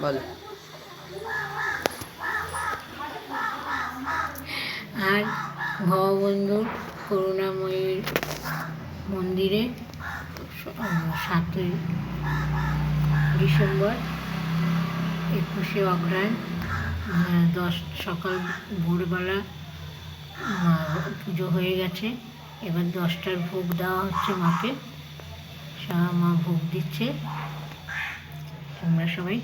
বলো। আর ভববন্ধুর করুণাময়ীর মন্দিরে সাতই ডিসেম্বর একুশে অগ্রহায়ণ উম, দশ সকাল ভোরবেলা পুজো হয়ে গেছে। এবার দশটার ভোগ দেওয়া হচ্ছে মাকে। সব মা ভোগ দিচ্ছে। তোমরা সবাই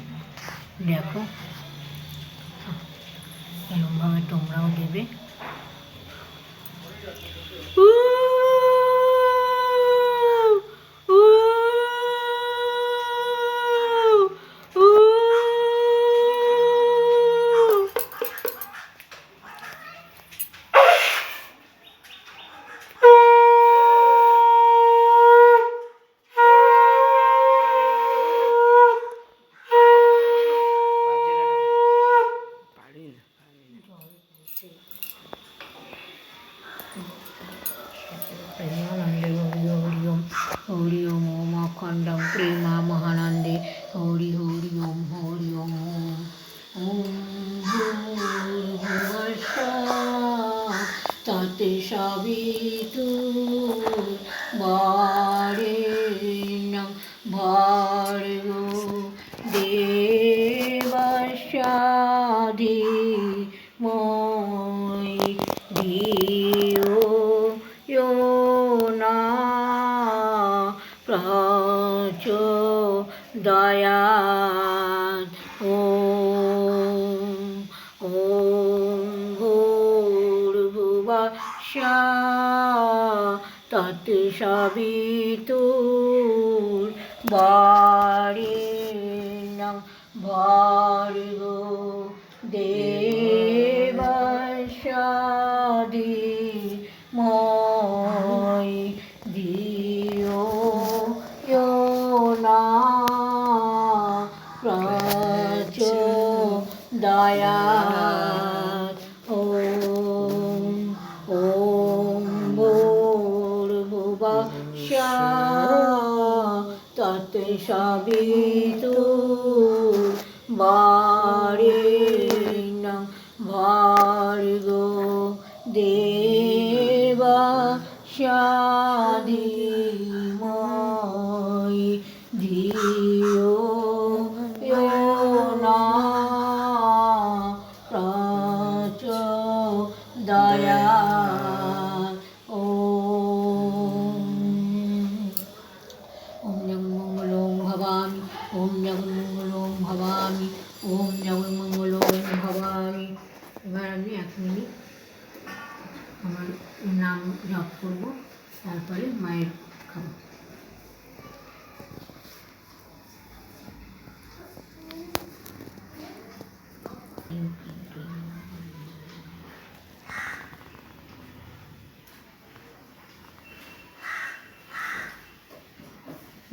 দেখো এরকমভাবে তোমরাও দেবে হরি ওম ওম অখণ্ডম প্রেমা মহানন্দে হরি হরি ওম হরি ওম ওম তাতে সাবিতু বারেণ্যম দয়াল। ও ওম ভূর্ভুবশ তত সবিতুর বারিণং ভার্গ দেব ঈশা তাতে সবই তো বারে নাম ভার্গ দেবা শা ভবামি ওম জগন্মঙ্গল ওম ভবামি ওম জগন্মঙ্গল ওম ভবামি এবার আমি এক মিনিট আমার নাম জপ করব, তারপরে মায়ের খাব।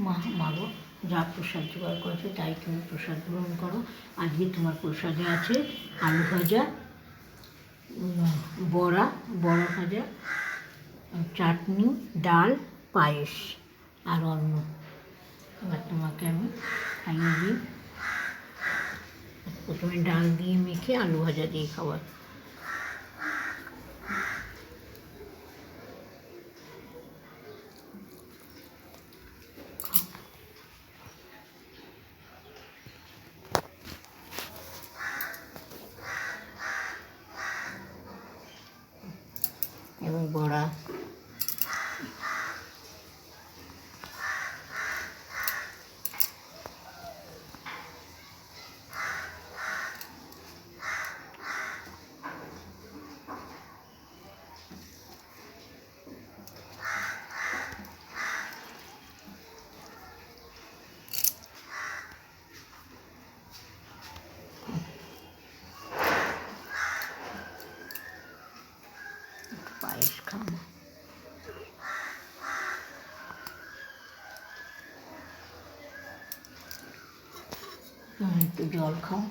মা মাগো যা প্রসাদ জোগাড় করেছে, তাই তুমি প্রসাদ গ্রহণ করো। আজকে তোমার প্রসাদে আছে আলু ভাজা বড়া বড়া ভাজা, চাটনি, ডাল, পায়েস আর অন্য এবার তোমাকে আমি খাইয়ে দিই প্রথমে ডাল দিয়ে মেখে আলু ভাজা দিয়ে খাবার 嗯不知道了靠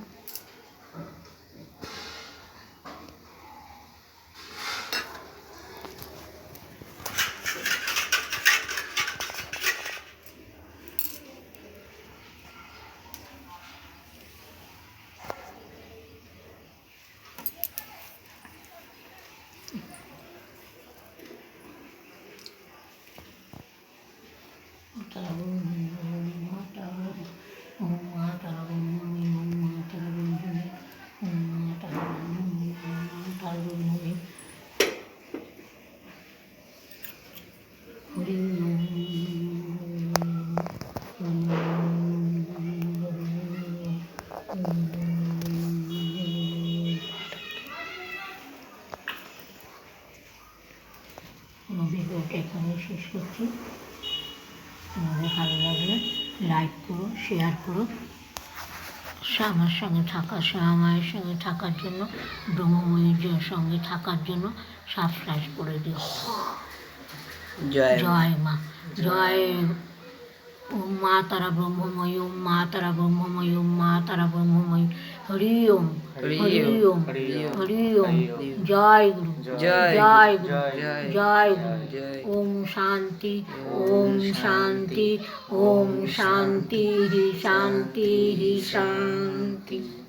ভিডিওটা এখানে শেষ করছি। তোমাদের ভালো লাগলে লাইক করো শেয়ার করো। আমার সঙ্গে থাকা মায়ের সঙ্গে থাকার জন্য ব্রহ্মময়ীর সঙ্গে থাকার জন্য সাবস্ক্রাইব করে দিও। জয় জয় মা। জয় ওম মা তারা ব্রহ্মময় ওম মা তারা ব্রহ্মময় ওম মা তারা ব্রহ্মময় হরি ওম হরি ওম, হরি ওম। জয় গুরু জয় জয় গুরু, জয় গুরু ওম শান্তি ওম শান্তি ওম শান্তি শান্তি। শান্তি।